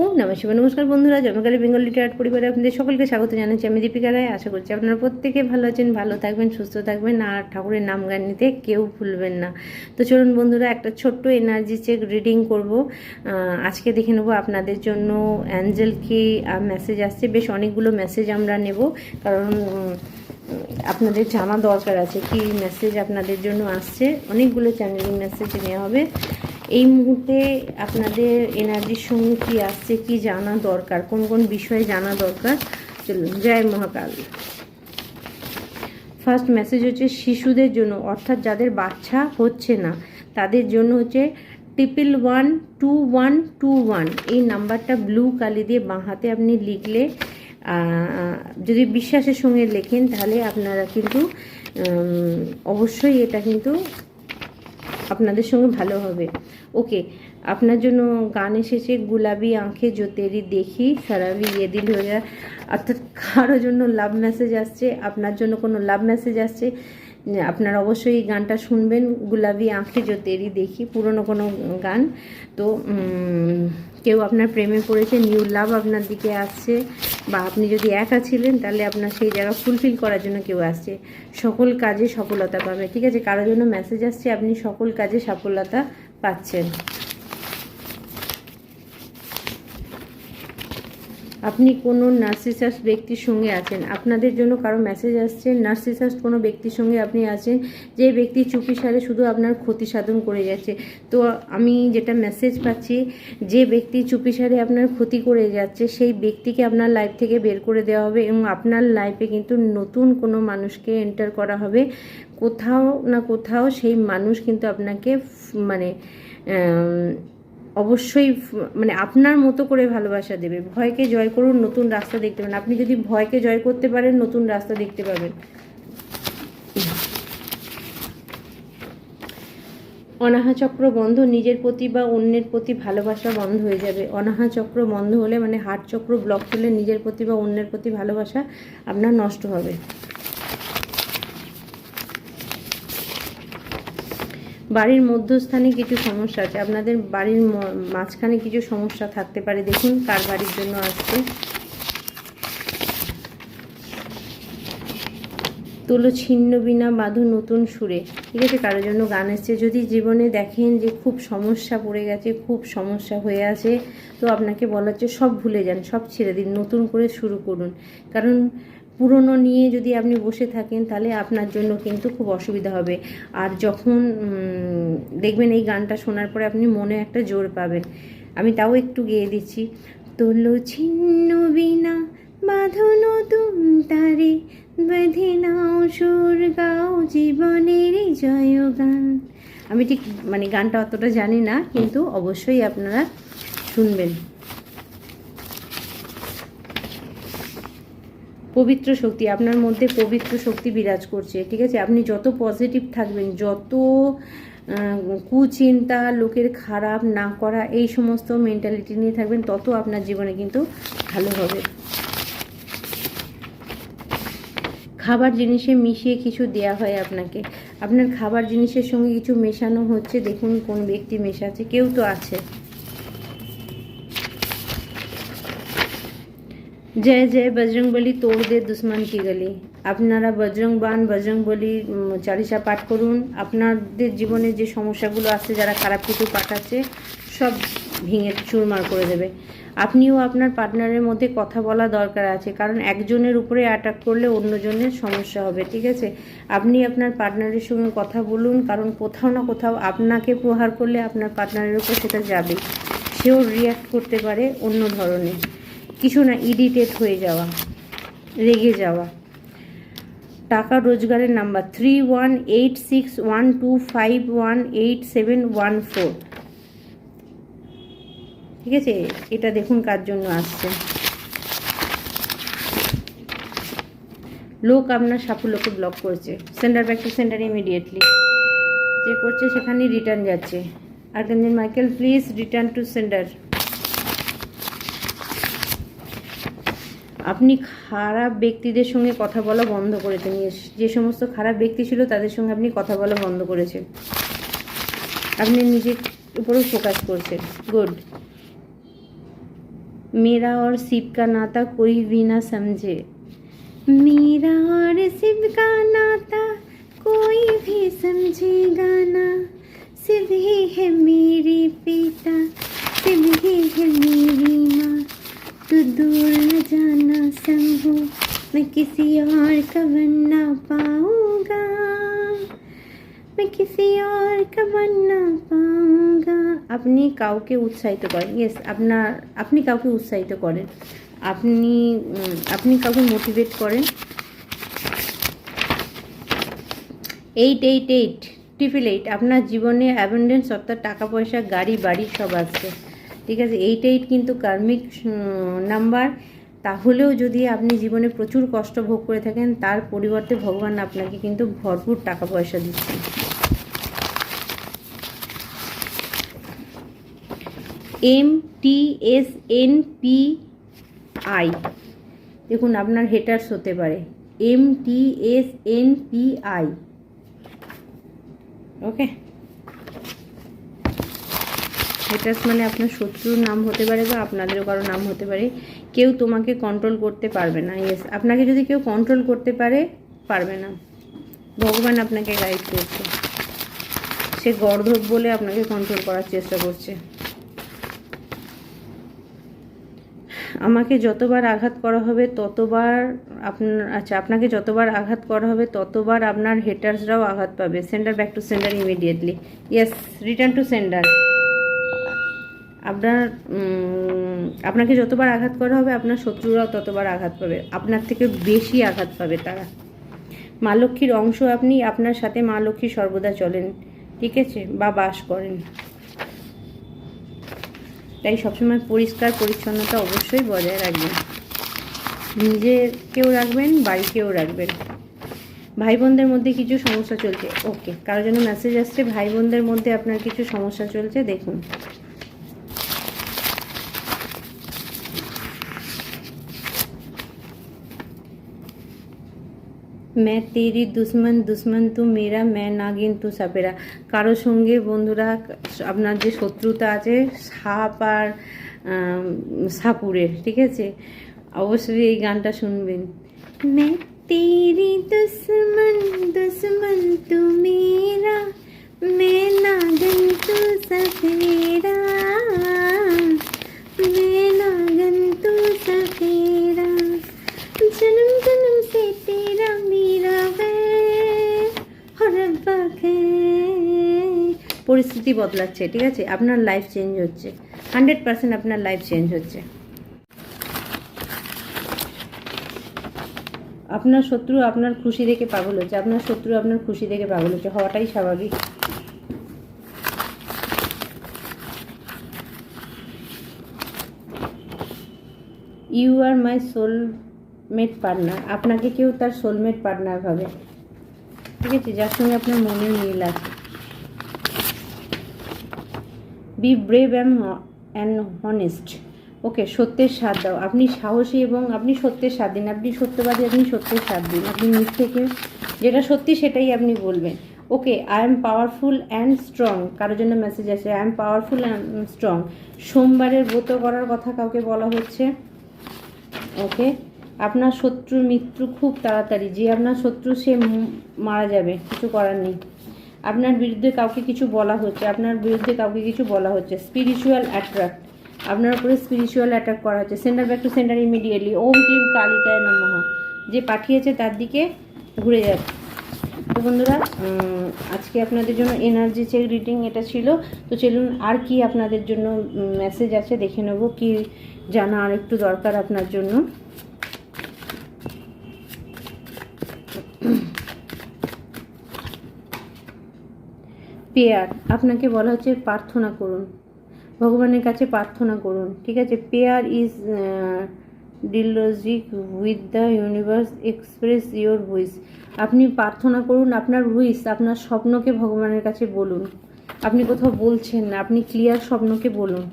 ও নমস্কার নমস্কার বন্ধুরা, জন্মকালী বেঙ্গল লিটার আর্ট পরিবারে আপনাদের সকলকে স্বাগত জানাচ্ছি আমি দীপিকা রায়। আশা করছি আপনারা প্রত্যেকে ভালো আছেন, ভালো থাকবেন, সুস্থ থাকবেন। আর ঠাকুরের নাম গান নিতে কেউ ভুলবেন না। তো চলুন বন্ধুরা, একটা ছোট্ট এনার্জি চেক রিডিং করব। আজকে দেখে নেব আপনাদের জন্য অ্যাঞ্জেল কি মেসেজ আসছে। বেশ অনেকগুলো মেসেজ আমরা নেব। কারণ আপনাদের জানা দরকার আছে কি মেসেজ আপনাদের জন্য আসছে। অনেকগুলো চ্যানেলিং মেসেজ নেওয়া হবে। এই মুহূর্তে আপনাদের এনার্জির সঙ্গে কি আসছে, কি জানা দরকার, কোন কোন বিষয়ে জানা দরকার, চলুন, জয় মহাকাল। ফার্স্ট মেসেজ হচ্ছে শিশুদের জন্য, অর্থাৎ যাদের বাচ্চা হচ্ছে না, তাদের জন্য হচ্ছে triple one two one two one এই নাম্বারটা ব্লু কালি দিয়ে বাঁ হাতে আপনি লিখলে যদি বিশ্বাসের সঙ্গে লেখেন, তাহলে আপনারা কিন্তু অবশ্যই এটা কিন্তু আপনাদের সঙ্গে ভালো হবে। ওকে, আপনার জন্য গান এসেছে, গুলাবি আঁখে জোতেরি দেখি, সারাবি ইয়ে দিল হয়ে অর্থাৎ কারও জন্য লাভ মেসেজ আসছে, আপনার জন্য কোনো লাভ মেসেজ আসছে, আপনারা অবশ্যই এই গানটা শুনবেন, গুলাবি আঁখে জোতেরি দেখি, পুরনো কোনো গান। তো কেউ আপনার প্রেমে পড়েছে নিউ লাভ আপনার দিকে আসছে, বা আপনি যদি একা ছিলেন, তাহলে আপনার সেই জায়গা ফুলফিল করার জন্য কেউ আসছে। সকল কাজে সফলতা পাবে, ঠিক আছে? কারোর জন্য মেসেজ আসছে, আপনি সকল কাজে সফলতা পাচ্ছেন। আপনি কোনো নার্সিসাস ব্যক্তির সঙ্গে আছেন। আপনাদের জন্য কারও মেসেজ আসছে নার্সিসাস কোনো ব্যক্তির সঙ্গে আপনি আছেন, যে ব্যক্তি চুপি সারে শুধু আপনার ক্ষতি সাধন করে যাচ্ছে। তো আমি যেটা মেসেজ পাচ্ছি, যে ব্যক্তি চুপি সারে আপনার ক্ষতি করে যাচ্ছে, সেই ব্যক্তিকে আপনার লাইফ থেকে বের করে দেওয়া হবে এবং আপনার লাইফে কিন্তু নতুন কোনো মানুষকে এন্টার করা হবে। কোথাও না কোথাও সেই মানুষ কিন্তু আপনাকে মানে অবশ্যই মানে আপনার মতো করে ভালোবাসা দেবে। ভয়কে জয় করুন, নতুন রাস্তা দেখতে পাবেন আপনি যদি ভয়কে জয় করতে পারেন, নতুন রাস্তা দেখতে পাবেন। অনাহা চক্র বন্ধ, নিজের প্রতি বা অন্যের প্রতি ভালোবাসা বন্ধ হয়ে যাবে। অনাহা চক্র বন্ধ হলে মানে হার্ট চক্র ব্লক হলে নিজের প্রতি বা অন্যের প্রতি ভালোবাসা আপনার নষ্ট হবে। বাড়ির মধ্যস্থানে কিছু সমস্যা আছে। আপনাদের বাড়ির মাঝখানে কিছু সমস্যা থাকতে পারে। দেখুন, কার বাড়ির জন্য আসছে। তোলো ছিন্ন বিনা বাঁধো নতুন সুরে। ঠিক আছে, কারোর জন্য গান এসছে। যদি জীবনে দেখেন যে খুব সমস্যা পড়ে গেছে, খুব সমস্যা হয়ে আছে, তো আপনাকে বলা হচ্ছে সব ভুলে যান, সব ছেড়ে দিন, নতুন করে শুরু করুন। কারণ পুরনো নিয়ে যদি আপনি বসে থাকেন, তাহলে আপনার জন্য কিন্তু খুব অসুবিধা হবে। আর যখন দেখবেন এই গানটা শোনার পরে আপনি মনে একটা জোর পাবেন। আমি তাও একটু গেয়ে দিচ্ছি। তোলো ছিন্ন বিনা, বাঁধো নতুন তারে, বেঁধে নাও সুর, গাও জীবনের জয় গান আমি ঠিক মানে গানটা অতটা জানি না, কিন্তু অবশ্যই আপনারা শুনবেন। পবিত্র শক্তি, আপনার মধ্যে পবিত্র শক্তি বিরাজ করছে, ঠিক আছে? আপনি যত পজিটিভ থাকবেন, যত কুচিন্তা লোকের খারাপ না করা, এই সমস্ত মেন্টালিটি নিয়ে থাকবেন, তত আপনার জীবনে কিন্তু ভালো হবে। খাবার জিনিসে মিশিয়ে কিছু দেয়া হয় আপনাকে। আপনার খাবার জিনিসের সঙ্গে কিছু মেশানো হচ্ছে, দেখুন কোন ব্যক্তি মেশাচ্ছে, কেউ তো আছে। জয় জয় বজরং বলি তোড় দে দুশ্মন কি গলি আপনারা বজরং বান বজরং বলি উম, চালিসা পাঠ করুন। আপনাদের জীবনে যে সমস্যাগুলো আছে যারা খারাপ কিছু পাঠাচ্ছে সব ভেঙে চুরমার করে দেবে। আপনিও আপনার পার্টনারের মধ্যে কথা বলা দরকার আছে কারণ একজনের উপরে অ্যাটাক করলে অন্যজনের সমস্যা হবে ঠিক আছে? আপনি আপনার পার্টনারের সঙ্গে কথা বলুন কারণ কোথাও না কোথাও আপনাকে প্রহার করলে আপনার পার্টনারের উপর সেটা যাবে সেও রিয়াক্ট করতে পারে অন্য ধরনের। কিছু না ইরিটেট হয়ে যাওয়া, রেগে যাওয়া। টাকা রোজগারের number three one eight six one two five one eight seven one four ঠিক আছে? এটা দেখুন কার জন্য আসছে। লোক আপনার সাফল্যকে ব্লক করছে। Centre back to centre immediately যে করছে সেখানেই রিটার্ন যাচ্ছে। Archangel Michael please return to centre আপনি খারাপ ব্যক্তিদের সঙ্গে কথা বলা বন্ধ করে দেন Yes, যে সমস্ত খারাপ ব্যক্তি ছিল তাদের সঙ্গে আপনি কথা বলা বন্ধ করেছেন আপনি নিজের উপরেও ফোকাস করছেন গুড मेरा और शिव का नाता कोई भी ना समझे मेरा और शिव का नाता कोई भी समझेगा ना शिव ही है मेरे पिता शिव ही है मेरी माँ तू दूर न जाना शंभू मैं किसी और का बनना पाऊंगा मैं किसी और का बनना পাউঙ্গা আপনি কাউকে উৎসাহিত করেন ইয়েস আপনার আপনি কাউকে উৎসাহিত করেন আপনি উম, আপনি কাউকে মোটিভেট করেন eight eight eight triple eight আপনার জীবনে অ্যাবেন্ডেন্স অর্থাৎ টাকা পয়সা গাড়ি বাড়ি সব আসছে ঠিক আছে এইট এইট কিন্তু কার্মিক নাম্বার তাহলেও যদি আপনি জীবনে প্রচুর কষ্ট ভোগ করে থাকেন, তার পরিবর্তে ভগবান আপনাকে কিন্তু ভরপুর টাকা পয়সা দিচ্ছে। M T S N P I দেখুন, আপনার হেটার্স হতে পারে। M T S N P I okay haters মানে আপনার শত্রুর নাম হতে পারে বা আপনাদেরও কারও নাম হতে পারে, কেউ তোমাকে কন্ট্রোল করতে পারবে না ইয়েস আপনাকে যদি কেউ কন্ট্রোল করতে পারে, পারবে না। ভগবান আপনাকে গাইড করছে। সে গর্ধব বলে আপনাকে কন্ট্রোল করার চেষ্টা করছে। আমাকে যতবার আঘাত করা হবে, ততবার আপনার আচ্ছা আপনাকে যতবার আঘাত করা হবে, ততবার আপনার হেটার্সরাও আঘাত পাবে। Sender back to sender immediately yes return to sender আপনার আপনাকে যতবার আঘাত করা হবে, আপনার শত্রুরাও ততবার আঘাত পাবে। আপনার থেকে বেশি আঘাত পাবে তারা। মা লক্ষ্মীর অংশ আপনি, আপনার সাথে মা লক্ষ্মী সর্বদা চলেন, ঠিক আছে? বা বাস করেন। তাই সবসময় পরিষ্কার পরিচ্ছন্নতা অবশ্যই বজায় রাখবেন। নিজেকেও রাখবেন বাড়িকেও রাখবেন। ভাই বোনদের মধ্যে কিছু সমস্যা চলছে। ওকে কারোর জন্য মেসেজ আসছে ভাই বোনদের মধ্যে আপনার কিছু সমস্যা চলছে, দেখুন। मैं तेरी दुश्मन दुश्मन तू मेरा मैं নাগিন তু সাপেরা কারোর সঙ্গে বন্ধুরা আপনার যে শত্রুতা আছে সাপ আর আম, সাপুরের ঠিক আছে অবশ্যই এই গানটা শুনবেন मैं तेरी दुश्मन दुश्मन तू পরিস্থিতি বদলাচ্ছে, ঠিক আছে? আপনার লাইফ চেঞ্জ হচ্ছে। হান্ড্রেড পার্সেন্ট আপনার লাইফ চেঞ্জ হচ্ছে। আপনার শত্রু আপনার খুশি দেখে পাগল হচ্ছে। আপনার শত্রু আপনার খুশি দেখে পাগল হচ্ছে। হওয়াটাই স্বাভাবিক। You are my soulmate partner আপনাকে কেউ তার সোলমেট পার্টনার ভাবে। ঠিক আছে? যার সঙ্গে আপনার মনে মিল আছে। Be brave and and honest okay সত্যের স্বাদ দাও। আপনি সাহসী এবং আপনি সত্যের স্বাদ দিন। আপনি সত্যবাদী, আপনি সত্যের স্বাদ দিন। আপনি নিজ থেকে যেটা সত্যি সেটাই আপনি বলবেন। Okay I am powerful and strong কারোর জন্য মেসেজ আছে I am powerful and strong সোমবারের ব্রত করার কথা কাউকে বলা হচ্ছে? ওকে আপনার শত্রুর মৃত্যু খুব তাড়াতাড়ি। যে আপনার শত্রু, সে মারা যাবে। কিছু করার নেই। আপনার বিরুদ্ধে কাউকে কিছু বলা হচ্ছে, আপনার বিরুদ্ধে কাউকে কিছু বলা হচ্ছে স্পিরিচুয়াল অ্যাট্রাক্ট আপনার উপরে স্পিরিচুয়াল অ্যাটাক করা হচ্ছে। Centre back to centre immediately ওম ক্লিম কালিকায় নমঃ। যে পাঠিয়েছে তার দিকে ঘুরে যাচ্ছে তো বন্ধুরা আজকে আপনাদের জন্য এনার্জি চেক রিডিং এটা ছিল। তো চলুন আর কি আপনাদের জন্য মেসেজ আছে দেখে নেব। কি জানা আর একটু দরকার আপনার জন্য। পেয়ার, আপনাকে বলা হচ্ছে প্রার্থনা করুন। ভগবানের কাছে প্রার্থনা করুন, ঠিক আছে? Prayer is dialogue with the universe express your wishes আপনি প্রার্থনা করুন আপনার হুইস আপনার স্বপ্নকে ভগবানের কাছে বলুন। আপনি কোথাও বলছেন না, আপনি ক্লিয়ার স্বপ্নকে বলুন।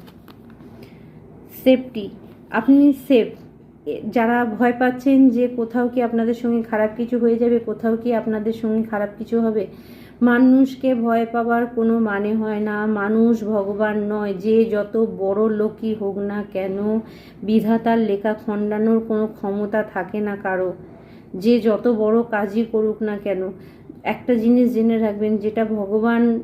সেফটি আপনি সেফ যারা ভয় পাচ্ছেন যে কোথাও কি আপনাদের সঙ্গে খারাপ কিছু হয়ে যাবে, কোথাও কি আপনাদের সঙ্গে খারাপ কিছু হবে মানুষকে ভয় পাবার কোনো মানে হয় না। মানুষ ভগবান নয়, যে যত বড় লোকই হোক না কেন, বিধাতার লেখা খণ্ডানোর কোনো ক্ষমতা থাকে না কারও। যে যত বড় কাজই করুক না কেন, একটা জিনিস জেনে রাখবেন, যেটা ভগবান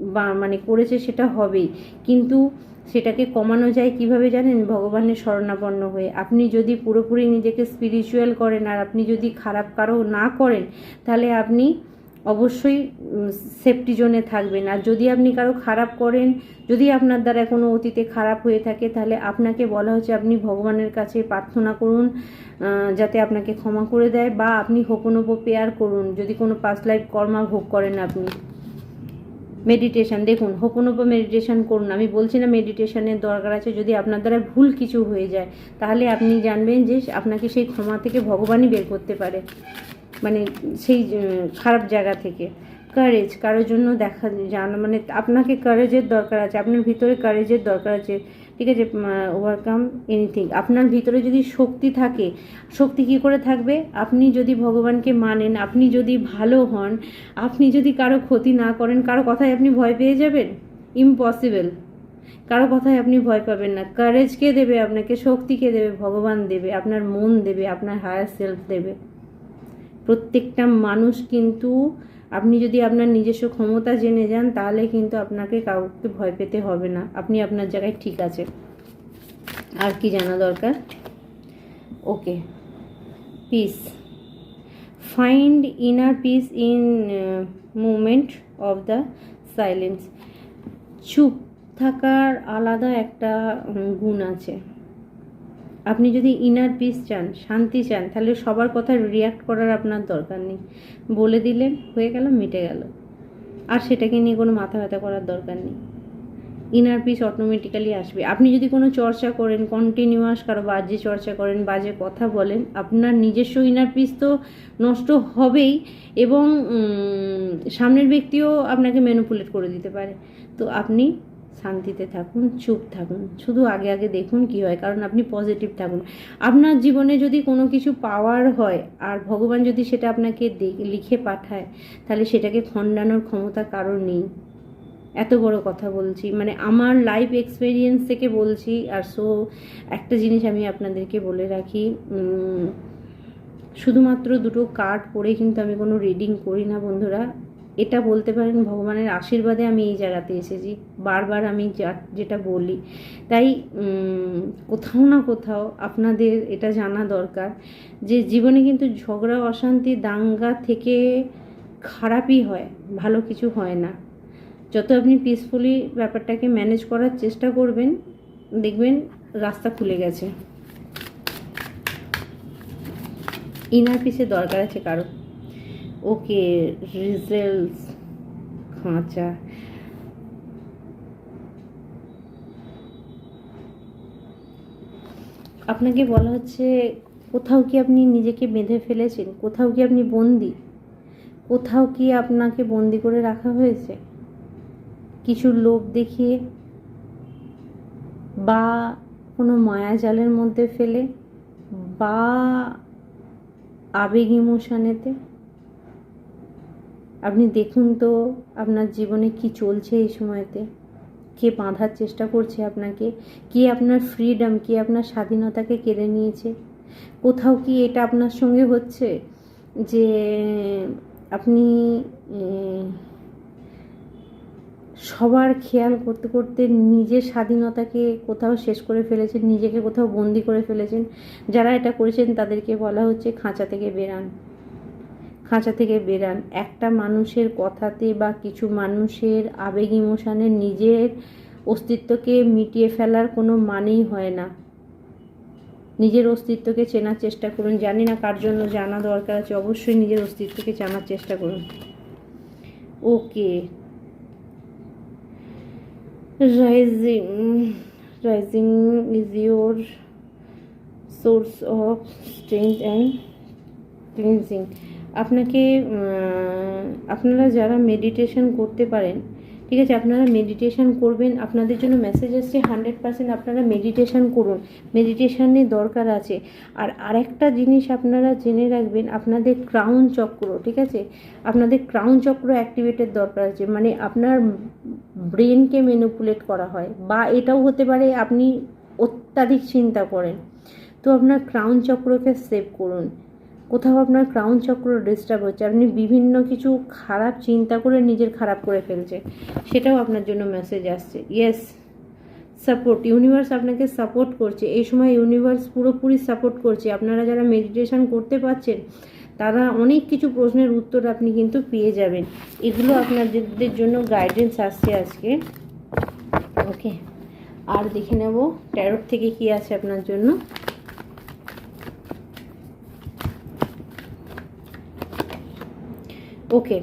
বা মানে করেছে সেটা হবেই। কিন্তু সেটাকে কমানো যায় কীভাবে জানেন? ভগবানের শরণাপন্ন হয়ে। আপনি যদি পুরোপুরি নিজেকে স্পিরিচুয়াল করেন আর আপনি যদি খারাপ কারও না করেন, তাহলে আপনি অবশ্যই সেফটি জোনে থাকবেন। আর যদি আপনি কারও খারাপ করেন, যদি আপনার দ্বারা কোনো অতীতে খারাপ হয়ে থাকে, তাহলে আপনাকে বলা হচ্ছে আপনি ভগবানের কাছে প্রার্থনা করুন যাতে আপনাকে ক্ষমা করে দেয়, বা আপনি হোপনোপ পেয়ার করুন, যদি কোনো পাস্ট লাইফ কর্মা ভোগ করেন আপনি। মেডিটেশন দেখুন হোপনোপ মেডিটেশন করুন। আমি বলছি না মেডিটেশানের দরকার আছে, যদি আপনার দ্বারা ভুল কিছু হয়ে যায়, তাহলে আপনি জানবেন যে আপনাকে সেই ক্ষমা থেকে ভগবানই বের করতে পারে। মানে সেই খারাপ জায়গা থেকে। কারেজ কারোর জন্য দেখা জানা মানে আপনাকে কারেজের দরকার আছে, আপনার ভিতরে কারেজের দরকার আছে। ঠিক আছে ওভারকাম এনিথিং আপনার ভিতরে যদি শক্তি থাকে, শক্তি কী করে থাকবে? আপনি যদি ভগবানকে মানেন, আপনি যদি ভালো হন, আপনি যদি কারও ক্ষতি না করেন, কারও কথায় আপনি ভয় পেয়ে যাবেন? ইম্পসিবল কারও কথায় আপনি ভয় পাবেন না। কারেজ কে দেবে আপনাকে? শক্তি কে দেবে? ভগবান দেবে। আপনার মন দেবে, আপনার হায়ার সেলফ দেবে। প্রত্যেকটা মানুষ কিন্তু আপনি যদি আপনার নিজস্ব ক্ষমতা জেনে যান, তাহলে কিন্তু আপনাকে কাউকে ভয় পেতে হবে না। আপনি আপনার জায়গায় ঠিক আছে আর কি জানা দরকার? Okay. Peace find inner peace in moment of the silence চুপ থাকার আলাদা একটা গুণ আছে। আপনি যদি ইনার পিস চান, শান্তি চান, তাহলে সবার কথা রিয়াক্ট করার আপনার দরকার নেই। বলে দিলেন, হয়ে গেল, মিটে গেল। আর সেটাকে নিয়ে কোনো মাথা ব্যথা করার দরকার নেই। ইনার পিস অটোমেটিক্যালি আসবে। আপনি যদি কোনো চর্চা করেন কন্টিনিউয়াস কারও বাজে চর্চা করেন, বাজে কথা বলেন, আপনার নিজস্ব ইনার পিস তো নষ্ট হবেই এবং সামনের ব্যক্তিও আপনাকে ম্যানুপুলেট করে দিতে পারে। তো আপনি শান্তিতে থাকুন, চুপ থাকুন। শুধু আগে আগে দেখুন কি হয়, কারণ আপনি পজিটিভ থাকুন। আপনার জীবনে যদি কোনো কিছু পাওয়ার হয়, আর ভগবান যদি সেটা আপনাকে লিখে পাঠায়, তাহলে সেটাকে খণ্ডানোর ক্ষমতা কারোর নেই। এত বড় কথা বলছি। মানে আমার লাইফ এক্সপিরিয়েন্স থেকে বলছি, আর সো একটা জিনিস আমি আপনাদেরকে বলে রাখি শুধুমাত্র দুটো কার্ড পড়ে কিন্তু আমি কোনো রিডিং করি না বন্ধুরা। এটা বলতে পারেন ভগবানের আশীর্বাদে আমি এই জায়গাতে এসেছি। বারবার আমি যেটা বলি, তাই কোথাও না কোথাও আপনাদের এটা জানা দরকার যে জীবনে কিন্তু ঝগড়া, অশান্তি, দাঙ্গা থেকে খারাপই হয়, ভালো কিছু হয় না। যত আপনি পিসফুলি ব্যাপারটাকে ম্যানেজ করার চেষ্টা করবেন, দেখবেন রাস্তা খুলে গেছে। ইনার পিসের দরকার আছে কারও। ওকে রিজেলস খাঁচা। আপনাকে বলা হচ্ছে, কোথাও কি আপনি নিজেকে বেঁধে ফেলেছেন? কোথাও কি আপনি বন্দি? কোথাও কি আপনাকে বন্দি করে রাখা হয়েছে? কিছু লোভ দেখিয়ে বা কোনো মায়াজালের মধ্যে ফেলে বা আবেগ ইমোশনেতে? আপনি দেখুন তো আপনার জীবনে কি চলছে এই সময়তে? কে বাঁধার চেষ্টা করছে আপনাকে? কে আপনার ফ্রিডম কে আপনার স্বাধীনতাকে কেড়ে নিয়েছে? কোথাও কি এটা আপনার সঙ্গে হচ্ছে? যে আপনি সবার খেয়াল করতে করতে নিজের স্বাধীনতাকে কোথাও শেষ করে ফেলেছেন, নিজেকে কোথাও বন্দি করে ফেলেছেন? যারা এটা করেছেন তাদেরকে বলা হচ্ছে খাঁচা থেকে বেরান খাঁচা থেকে বেরান একটা মানুষের কথাতে বা কিছু মানুষের আবেগ ইমোশনে নিজের অস্তিত্বকে মিটিয়ে ফেলার কোনো মানেই হয় না। নিজের অস্তিত্বকে চেনার চেষ্টা করুন। জানি না কার জন্য জানা দরকার আছে, অবশ্যই নিজের অস্তিত্বকে জানার চেষ্টা করুন। Okay. Rising rising is your source of strength and cleansing আপনাকে আপনারা যারা মেডিটেশন করতে পারেন, ঠিক আছে, আপনারা মেডিটেশন করবেন, আপনাদের জন্য মেসেজ এসছে হান্ড্রেড পার্সেন্ট আপনারা মেডিটেশন করুন। মেডিটেশনের দরকার আছে। আর আরেকটা জিনিস আপনারা জেনে রাখবেন, আপনাদের ক্রাউন চক্র, ঠিক আছে? আপনাদের ক্রাউন চক্র অ্যাক্টিভেটের দরকার আছে। মানে আপনার ব্রেনকে ম্যানিপুলেট করা হয়। বা এটাও হতে পারে আপনি অত্যাধিক চিন্তা করেন। তো আপনার ক্রাউন চক্রকে সেভ করুন। কোথাও আপনার ক্রাউন চক্র ডিস্টার্ব হচ্ছে, আপনি বিভিন্ন কিছু খারাপ চিন্তা করে নিজের খারাপ করে ফেলছে, সেটাও আপনার জন্য মেসেজ আসছে। ইয়েস সাপোর্ট ইউনিভার্স আপনাকে সাপোর্ট করছে। এই সময় ইউনিভার্স পুরোপুরি সাপোর্ট করছে। আপনারা যারা মেডিটেশন করতে পারছেন, তারা অনেক কিছু প্রশ্নের উত্তর আপনি কিন্তু পেয়ে যাবেন। এগুলো আপনাদের জন্য গাইডেন্স আসছে আজকে। ওকে আর দেখে নেব ট্যারোট থেকে কি আছে আপনার জন্য। ওকে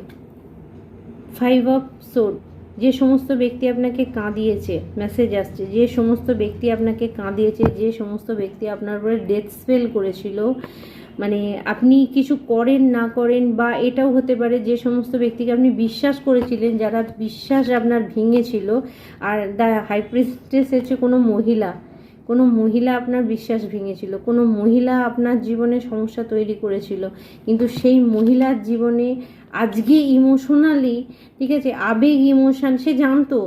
ফাইভ অফ সোড যে সমস্ত ব্যক্তি আপনাকে কাঁদিয়েছে মেসেজ আসছে, যে সমস্ত ব্যক্তি আপনাকে কাঁদিয়েছে, যে সমস্ত ব্যক্তি আপনার উপরে ডেথ স্পেল করেছিল মানে আপনি কিছু করেন না করেন বা এটাও হতে পারে যে সমস্ত ব্যক্তিকে আপনি বিশ্বাস করেছিলেন, যারা বিশ্বাস আপনার ভেঙেছিল, আর দ্য হাইপ্রিস্টেস হচ্ছে কোনো মহিলা। কোনো মহিলা আপনার বিশ্বাস ভেঙেছিল, কোনো মহিলা আপনার জীবনে সমস্যা তৈরি করেছিল, কিন্তু সেই মহিলার জীবনে আজকে ইমোশনালি ঠিক আছে, আবেগ ইমোশন সে জানতো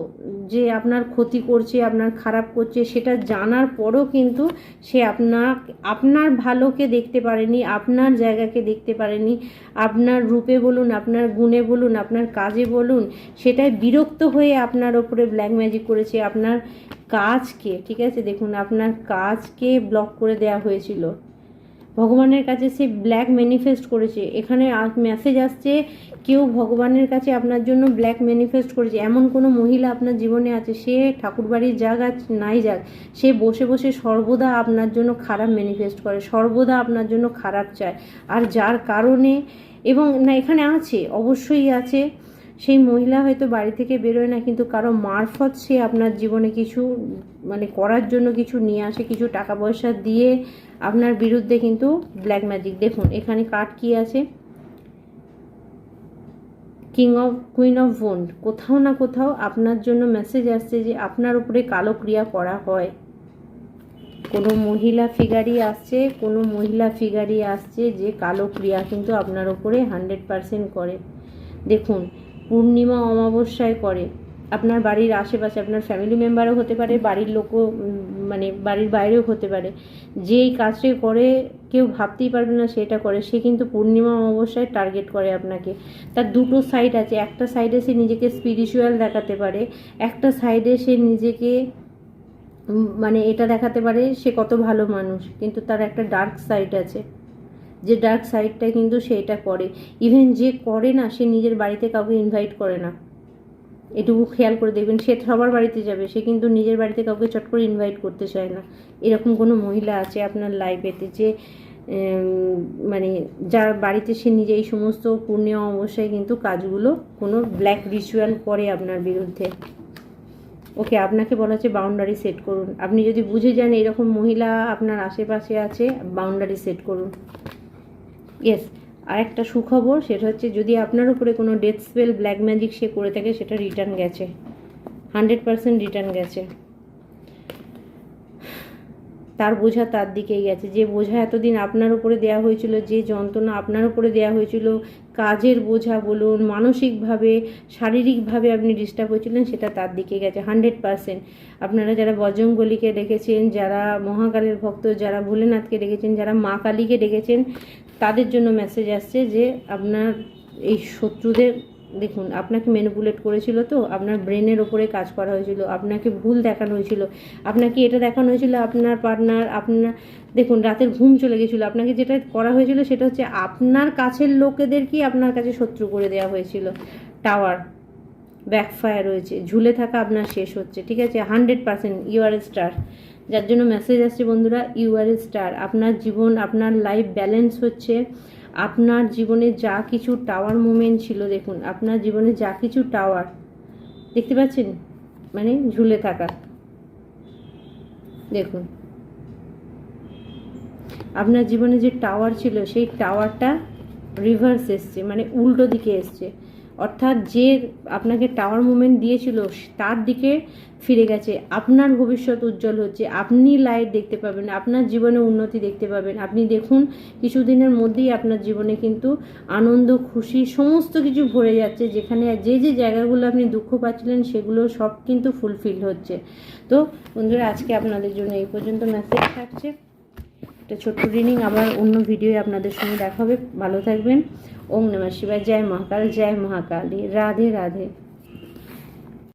যে আপনার ক্ষতি করছে, আপনার খারাপ করছে, সেটা জানার পরও কিন্তু সে আপনার আপনার ভালোকে দেখতে পারেনি, আপনার জায়গাকে দেখতে পারেনি, আপনার রূপে বলুন, আপনার গুণে বলুন, আপনার কাজে বলুন সেটাই বিরক্ত হয়ে আপনার ওপরে ব্ল্যাক ম্যাজিক করেছে, আপনার কাজকে, ঠিক আছে? দেখুন, আপনার কাজকে ব্লক করে দেওয়া হয়েছিল। ভগবানের কাছে সে ব্ল্যাক ম্যানিফেস্ট করেছে। এখানে মেসেজ আসছে, কেউ ভগবানের কাছে আপনার জন্য ব্ল্যাক ম্যানিফেস্ট করেছে। এমন কোনো মহিলা আপনার জীবনে আছে, সে ঠাকুরবাড়ির যাক আর নাই যাক। সে বসে বসে সর্বদা আপনার জন্য খারাপ ম্যানিফেস্ট করে, সর্বদা আপনার জন্য খারাপ চায়। আর যার কারণে, এবং না, এখানে আছে, অবশ্যই আছে। সেই মহিলা হয়তো বাড়ি থেকে বেরোয় না, কিন্তু কারও মারফত সে আপনার জীবনে কিছু মানে করার জন্য কিছু নিয়ে আসে, কিছু টাকা পয়সা দিয়ে আপনার বিরুদ্ধে কিন্তু ব্ল্যাক ম্যাজিক দেখুন, এখানে কার্ড কি আছে? কিং অফ কুইন অফ ভন্ড কোথাও না কোথাও আপনার জন্য মেসেজ আসছে যে আপনার উপরে কালো ক্রিয়া করা হয়। কোনো মহিলা ফিগারই আসছে, কোনো মহিলা ফিগারই আসছে যে কালো ক্রিয়া কিন্তু আপনার ওপরে হান্ড্রেড পারসেন্ট করে। দেখুন পূর্ণিমা অমাবস্যায় করে। আপনার বাড়ির আশেপাশে, আপনার ফ্যামিলি মেম্বারও হতে পারে, বাড়ির লোকও মানে বাড়ির বাইরেও হতে পারে। যেই কাজটি করে কেউ ভাবতেই পারবে না সেটা করে, সে কিন্তু পূর্ণিমা অমাবস্যায় টার্গেট করে আপনাকে। তার দুটো সাইড আছে, একটা সাইডে সে নিজেকে স্পিরিচুয়াল দেখাতে পারে, একটা সাইডে সে নিজেকে মানে এটা দেখাতে পারে, সে কত ভালো মানুষ। কিন্তু তার একটা ডার্ক সাইড আছে। যে ডার্ক সাইডটা কিন্তু সে এটা করে। ইভেন যে করে না, সে নিজের বাড়িতে কাউকে ইনভাইট করে না। এটুকু খেয়াল করে দেখবেন, সে সবার বাড়িতে যাবে, সে কিন্তু নিজের বাড়িতে কাউকে চট করে ইনভাইট করতে চায় না। এরকম কোনো মহিলা আছে আপনার লাইফেতে যে মানে যার বাড়িতে সে নিজে এই সমস্ত পূর্ণিমা অবস্থায় কিন্তু কাজগুলো কোনো ব্ল্যাক রিচুয়াল করে আপনার বিরুদ্ধে। ওকে, আপনাকে বলা হচ্ছে বাউন্ডারি সেট করুন। আপনি যদি বুঝে যান এরকম মহিলা আপনার আশেপাশে আছে বাউন্ডারি সেট করুন। ইয়েস আর একটা সুখবর, সেটা হচ্ছে যদি আপনার উপরে কোনো ডেথ স্পেল ব্ল্যাক ম্যাজিক সে করে থাকে, সেটা রিটার্ন গেছে। হান্ড্রেড পারসেন্ট রিটার্ন গেছে। তার বোঝা তার দিকেই গেছে। যে বোঝা এতদিন আপনার উপরে দেওয়া হয়েছিল, যে যন্ত্রণা আপনার উপরে দেওয়া হয়েছিল, কাজের বোঝা বলুন, মানসিকভাবে, শারীরিকভাবে আপনি ডিস্টার্ব হয়েছিলেন, সেটা তার দিকে গেছে। হান্ড্রেড পারসেন্ট আপনারা যারা বজরঙ্গলিকে ডেকেছেন যারা মহাকালের ভক্ত, যারা ভোলেনাথকে ডেকেছেন যারা মা কালীকে ডেকেছেন তাদের জন্য মেসেজ আসছে যে আপনার এই শত্রুদের, দেখুন, আপনাকে ম্যানিপুলেট করেছিল তো, আপনার ব্রেনের ওপরে কাজ করা হয়েছিল, আপনাকে ভুল দেখানো হয়েছিল, আপনাকে এটা দেখানো হয়েছিল, আপনার পার্টনার আপনার, দেখুন, রাতের ঘুম চলে গেছিল, আপনাকে যেটা করা হয়েছিল সেটা হচ্ছে আপনার কাছের লোকেদেরকেই আপনার কাছে শত্রু করে দেওয়া হয়েছিল। টাওয়ার ব্যাকফায়ার রয়েছে, ঝুলে থাকা আপনার শেষ হচ্ছে, ঠিক আছে? Hundred percent you are star যার জন্য মেসেজ আসছে, বন্ধুরা ইউ আর স্টার আপনার জীবন, আপনার লাইফ ব্যালেন্স হচ্ছে। আপনার জীবনে যা কিছু টাওয়ার মুভমেন্ট ছিল, দেখুন, আপনার জীবনে যা কিছু টাওয়ার দেখতে পাচ্ছেন? মানে ঝুলে থাকা। দেখুন। আপনার জীবনে যে টাওয়ার ছিল, সেই টাওয়ারটা রিভার্স এসছে মানে উল্টো দিকে এসছে। অর্থাৎ যে আপনাকে টাওয়ার মুভমেন্ট দিয়েছিল, তার দিকে ফিরে গেছে। আপনার ভবিষ্যৎ উজ্জ্বল হচ্ছে। আপনি লাইট দেখতে পাবেন, আপনার জীবনে উন্নতি দেখতে পাবেন। আপনি দেখুন, কিছুদিনের মধ্যেই আপনার জীবনে কিন্তু আনন্দ, খুশি, সমস্ত কিছু ভরে যাচ্ছে। যেখানে যে যে জায়গাগুলো আপনি দুঃখ পাচ্ছিলেন, সেগুলো সব কিন্তু ফুলফিল হচ্ছে। তো বন্ধুরা, আজকে আপনাদের জন্য এই পর্যন্ত মেসেজ থাকছে। একটা ছোট্ট রিনিং আবার অন্য ভিডিওয়ে আপনাদের সঙ্গে দেখা হবে। ভালো থাকবেন। ওম নমঃ শিবায়। জয় মহাকাল, জয় মহাকালী। রাধে রাধে।